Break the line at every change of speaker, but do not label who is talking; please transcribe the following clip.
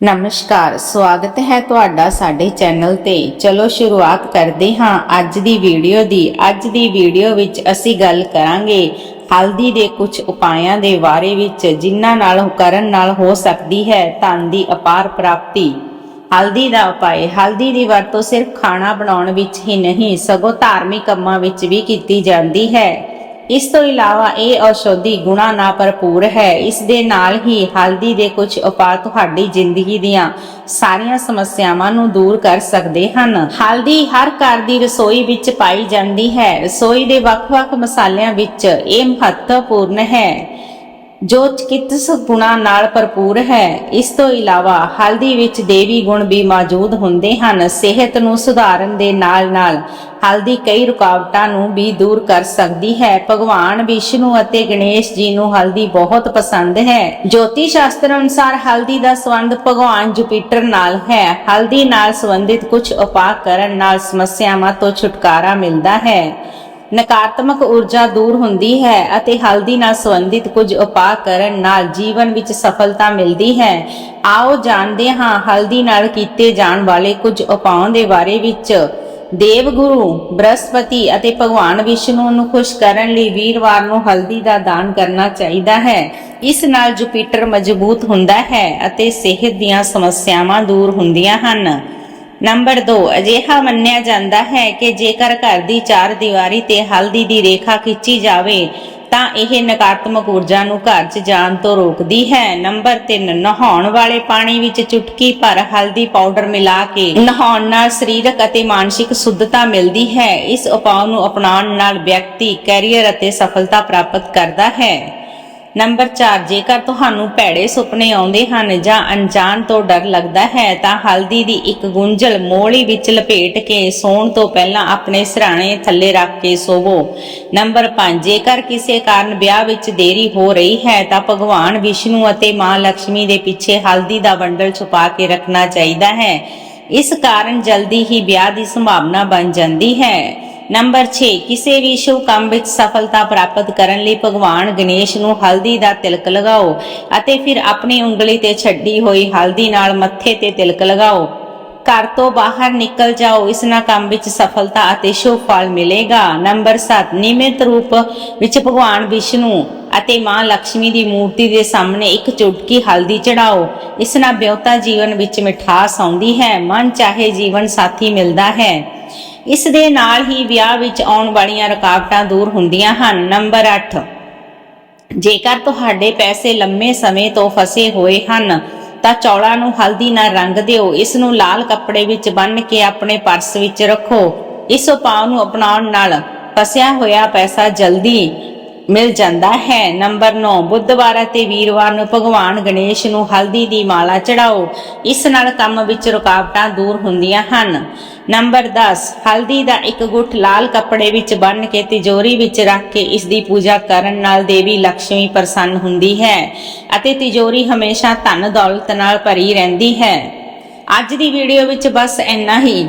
ਨਮਸਕਾਰ, ਸਵਾਗਤ ਹੈ ਤੁਹਾਡਾ ਸਾਡੇ ਚੈਨਲ ਤੇ। ਚਲੋ ਸ਼ੁਰੂਆਤ ਕਰਦੇ ਹਾਂ ਅੱਜ ਦੀ ਵੀਡੀਓ ਦੀ। ਅੱਜ ਦੀ ਵੀਡੀਓ ਵਿੱਚ ਅਸੀਂ ਗੱਲ ਕਰਾਂਗੇ ਹਲਦੀ ਦੇ ਕੁਝ ਉਪਾਇਆਂ ਦੇ ਬਾਰੇ ਵਿੱਚ, ਜਿਨ੍ਹਾਂ ਨਾਲ ਕਰਨ ਨਾਲ ਹੋ ਸਕਦੀ ਹੈ ਧਨ ਦੀ ਅਪਾਰ ਪ੍ਰਾਪਤੀ। ਹਲਦੀ ਦਾ ਉਪਾਅ, ਹਲਦੀ ਦੀ ਵਰਤੋਂ ਸਿਰਫ ਖਾਣਾ ਬਣਾਉਣ ਵਿੱਚ ਹੀ ਨਹੀਂ, ਸਗੋਂ ਧਾਰਮਿਕ ਕੰਮਾਂ ਵਿੱਚ ਵੀ ਕੀਤੀ ਜਾਂਦੀ ਹੈ। ਇਸ ਤੋਂ ਇਲਾਵਾ ਇਹ ਔਸ਼ਧੀ ਗੁਣਾ ਨਾਲ ਭਰਪੂਰ ਹੈ। ਇਸ ਦੇ ਨਾਲ ਹੀ ਹਲਦੀ ਦੇ ਕੁਝ ਉਪਾਅ ਤੁਹਾਡੀ ਜ਼ਿੰਦਗੀ ਦੀਆਂ ਸਾਰੀਆਂ ਸਮੱਸਿਆਵਾਂ ਨੂੰ ਦੂਰ ਕਰ ਸਕਦੇ ਹਨ। ਹਲਦੀ ਹਰ ਘਰ ਦੀ ਰਸੋਈ ਵਿੱਚ ਪਾਈ ਜਾਂਦੀ ਹੈ। ਰਸੋਈ ਦੇ ਵੱਖ-ਵੱਖ ਮਸਾਲਿਆਂ ਵਿੱਚ ਇਹ ਮਹੱਤਵਪੂਰਨ ਹੈ। ਜੋ ਚਿਕਿਤਸਕ ਗੁਣਾਂ ਨਾਲ ਭਰਪੂਰ ਹੈ, ਇਸ ਤੋਂ ਇਲਾਵਾ ਹਲਦੀ ਵਿੱਚ ਦੇਵੀ ਗੁਣ ਵੀ ਮੌਜੂਦ ਹੁੰਦੇ ਹਨ। ਸਿਹਤ ਨੂੰ ਸੁਧਾਰਨ ਦੇ ਨਾਲ-ਨਾਲ ਹਲਦੀ ਕਈ ਰੁਕਾਵਟਾਂ ਨੂੰ ਵੀ ਦੂਰ ਕਰ ਸਕਦੀ ਹੈ। ਭਗਵਾਨ ਵਿਸ਼ਨੂੰ ਅਤੇ ਗਣੇਸ਼ ਜੀ ਨੂੰ ਹਲਦੀ ਬਹੁਤ ਪਸੰਦ ਹੈ। ਜੋਤੀ ਸ਼ਾਸਤਰ ਅਨੁਸਾਰ ਹਲਦੀ ਦਾ ਸੰਬੰਧ ਭਗਵਾਨ ਜੁਪੀਟਰ ਨਾਲ ਹੈ। ਹਲਦੀ ਨਾਲ ਸੰਬੰਧਿਤ ਕੁਝ ਉਪਾਅ ਕਰਨ ਨਾਲ ਸਮੱਸਿਆਵਾਂ ਤੋਂ ਛੁਟਕਾਰਾ ਮਿਲਦਾ ਹੈ। ਨਕਾਰਾਤਮਕ ਊਰਜਾ ਦੂਰ ਹੁੰਦੀ ਹੈ ਅਤੇ ਹਲਦੀ ਨਾਲ ਸੰਬੰਧਿਤ ਕੁਝ ਉਪਾਅ ਕਰਨ ਨਾਲ ਜੀਵਨ ਵਿੱਚ ਸਫਲਤਾ ਮਿਲਦੀ ਹੈ। ਆਓ ਜਾਣਦੇ ਹਾਂ ਹਲਦੀ ਨਾਲ ਕੀਤੇ ਜਾਣ ਵਾਲੇ ਕੁਝ ਉਪਾਅ ਦੇ ਬਾਰੇ ਵਿੱਚ। ਦੇਵਗੁਰੂ, ਬ੍ਰਹਸਪਤੀ ਅਤੇ ਭਗਵਾਨ ਵਿਸ਼ਨੂੰ ਨੂੰ ਖੁਸ਼ ਕਰਨ ਲਈ ਵੀਰਵਾਰ ਨੂੰ ਹਲਦੀ ਦਾ ਦਾਨ ਕਰਨਾ ਚਾਹੀਦਾ ਹੈ। ਇਸ ਨਾਲ ਜੁਪੀਟਰ ਮਜ਼ਬੂਤ ਹੁੰਦਾ ਹੈ ਅਤੇ ਸਿਹਤ ਦੀਆਂ ਸਮੱਸਿਆਵਾਂ ਦੂਰ ਹੁੰਦੀਆਂ ਹਨ। ਨੰਬਰ 2 ਅਜਿਹਾ ਮੰਨਿਆ ਜਾਂਦਾ ਹੈ ਕਿ ਜੇਕਰ ਘਰ ਦੀ ਚਾਰ ਦੀਵਾਰੀ ਤੇ ਹਲਦੀ ਦੀ ਰੇਖਾ ਖਿੱਚੀ ਜਾਵੇ, ਤਾਂ ਇਹ ਨਕਾਰਾਤਮਕ ਊਰਜਾ ਨੂੰ ਘਰ 'ਚ ਜਾਣ ਤੋਂ ਰੋਕਦੀ ਹੈ। ਨੰਬਰ 3 ਨਹਾਉਣ ਵਾਲੇ ਪਾਣੀ ਵਿੱਚ ਚੁਟਕੀ ਭਰ ਹਲਦੀ ਪਾਊਡਰ ਮਿਲਾ ਕੇ ਨਹਾਉਣ ਨਾਲ ਸਰੀਰਕ ਅਤੇ ਮਾਨਸਿਕ ਸੁੱਧਤਾ ਮਿਲਦੀ ਹੈ। ਇਸ ਉਪਾਅ ਨੂੰ ਅਪਣਾਉਣ ਨਾਲ ਵਿਅਕਤੀ ਕੈਰੀਅਰ ਅਤੇ ਸਫਲਤਾ ਪ੍ਰਾਪਤ ਕਰਦਾ ਹੈ। ਨੰਬਰ 4 ਜੇਕਰ ਤੁਹਾਨੂੰ ਭੈੜੇ ਸੁਪਨੇ ਆਉਂਦੇ ਹਨ ਜਾਂ ਅਣਜਾਣ ਤੋਂ ਡਰ ਲੱਗਦਾ ਹੈ, ਤਾਂ ਹਲਦੀ ਦੀ ਇੱਕ ਗੁੰਝਲ ਮੋਹਲੀ ਵਿੱਚ ਲਪੇਟ ਕੇ ਸੌਣ ਤੋਂ ਪਹਿਲਾਂ ਆਪਣੇ ਸਿਰਹਾਣੇ ਥੱਲੇ ਰੱਖ ਕੇ ਸੋਵੋ। ਨੰਬਰ 5 ਜੇਕਰ ਕਿਸੇ ਕਾਰਨ ਵਿਆਹ ਵਿੱਚ ਦੇਰੀ ਹੋ ਰਹੀ ਹੈ, ਤਾਂ ਭਗਵਾਨ ਵਿਸ਼ਨੂੰ ਅਤੇ ਮਾਂ ਲక్ష్ਮੀ ਦੇ ਪਿੱਛੇ ਹਲਦੀ ਦਾ ਬੰਡਲ ਛੁਪਾ ਕੇ ਰੱਖਣਾ ਚਾਹੀਦਾ ਹੈ। ਇਸ ਕਾਰਨ ਜਲਦੀ ਹੀ ਵਿਆਹ ਦੀ ਸੰਭਾਵਨਾ ਬਣ ਜਾਂਦੀ ਹੈ। ਨੰਬਰ 6 ਕਿਸੇ ਵੀ ਸ਼ੁਭ ਕੰਮ ਵਿੱਚ ਸਫਲਤਾ ਪ੍ਰਾਪਤ ਕਰਨ ਲਈ ਭਗਵਾਨ ਗਣੇਸ਼ ਨੂੰ ਹਲਦੀ ਦਾ ਤਿਲਕ ਲਗਾਓ ਅਤੇ ਫਿਰ ਆਪਣੀ ਉਂਗਲੀ ਤੇ ਛੱਡੀ ਹੋਈ ਹਲਦੀ ਨਾਲ ਮੱਥੇ ਤੇ ਤਿਲਕ ਲਗਾਓ। ਘਰ ਤੋਂ ਬਾਹਰ ਨਿਕਲ ਜਾਓ, ਇਸ ਨਾਲ ਕੰਮ ਵਿੱਚ ਸਫਲਤਾ ਅਤੇ ਸ਼ੁਭ ਫਲ ਮਿਲੇਗਾ। ਨੰਬਰ 7 ਨਿਯਮਿਤ ਰੂਪ ਵਿੱਚ ਭਗਵਾਨ ਵਿਸ਼ਨੂੰ ਅਤੇ ਮਾਂ ਲక్ష్ਮੀ ਦੀ ਮੂਰਤੀ ਦੇ ਸਾਹਮਣੇ ਇੱਕ ਚੁਟਕੀ ਹਲਦੀ ਚੜਾਓ। ਇਸ ਨਾਲ ਵਿਅਹਤਾ ਜੀਵਨ ਵਿੱਚ ਮਿਠਾਸ ਆਉਂਦੀ ਹੈ। ਮਨ ਚਾਹੇ ਜੀਵਨ ਸਾਥੀ ਮਿਲਦਾ ਹੈ। ਇਸ ਦੇ ਨਾਲ ਹੀ ਵਿਆਹ ਵਿੱਚ ਆਉਣ ਵਾਲੀਆਂ ਰੁਕਾਵਟਾਂ ਦੂਰ ਹੁੰਦੀਆਂ ਹਨ। ਨੰਬਰ 8 ਜੇਕਰ ਤੁਹਾਡੇ ਪੈਸੇ ਲੰਮੇ ਸਮੇਂ ਤੋਂ ਫਸੇ ਹੋਏ ਹਨ, ਤਾਂ ਚੌਲਾਂ ਨੂੰ ਹਲਦੀ ਨਾਲ ਰੰਗ ਦਿਓ। ਇਸ ਨੂੰ ਲਾਲ ਕੱਪੜੇ ਵਿੱਚ ਬੰਨ੍ਹ ਕੇ ਆਪਣੇ ਪਰਸ ਵਿੱਚ ਰੱਖੋ। ਇਸ ਉਪਾਅ ਨੂੰ ਅਪਣਾਉਣ ਨਾਲ ਫਸਿਆ ਹੋਇਆ ਪੈਸਾ ਜਲਦੀ ਮਿਲ ਜਾਂਦਾ ਹੈ। ਨੰਬਰ 9 ਬੁੱਧਵਾਰ ਅਤੇ ਵੀਰਵਾਰ ਨੂੰ ਭਗਵਾਨ ਗਣੇਸ਼ ਨੂੰ ਹਲਦੀ ਦੀ ਮਾਲਾ ਚੜਾਓ ਇਸ ਨਾਲ ਕੰਮ ਵਿੱਚ ਰੁਕਾਵਟਾਂ ਦੂਰ ਹੁੰਦੀਆਂ ਹਨ। ਨੰਬਰ 10 ਹਲਦੀ ਦਾ ਇੱਕ ਗੁੱਠ ਲਾਲ ਕੱਪੜੇ ਵਿੱਚ ਬੰਨ੍ਹ ਕੇ ਤਿਜੋਰੀ ਵਿੱਚ ਰੱਖ ਕੇ ਇਸ ਦੀ ਪੂਜਾ ਕਰਨ ਨਾਲ ਦੇਵੀ ਲక్ష్ਮੀ ਪ੍ਰਸੰਨ ਹੁੰਦੀ ਹੈ ਅਤੇ ਤਿਜੋਰੀ ਹਮੇਸ਼ਾ ਧਨ ਦੌਲਤ ਨਾਲ ਭਰੀ ਰਹਿੰਦੀ ਹੈ। ਅੱਜ ਦੀ ਵੀਡੀਓ ਵਿੱਚ ਬਸ ਇੰਨਾ ਹੀ।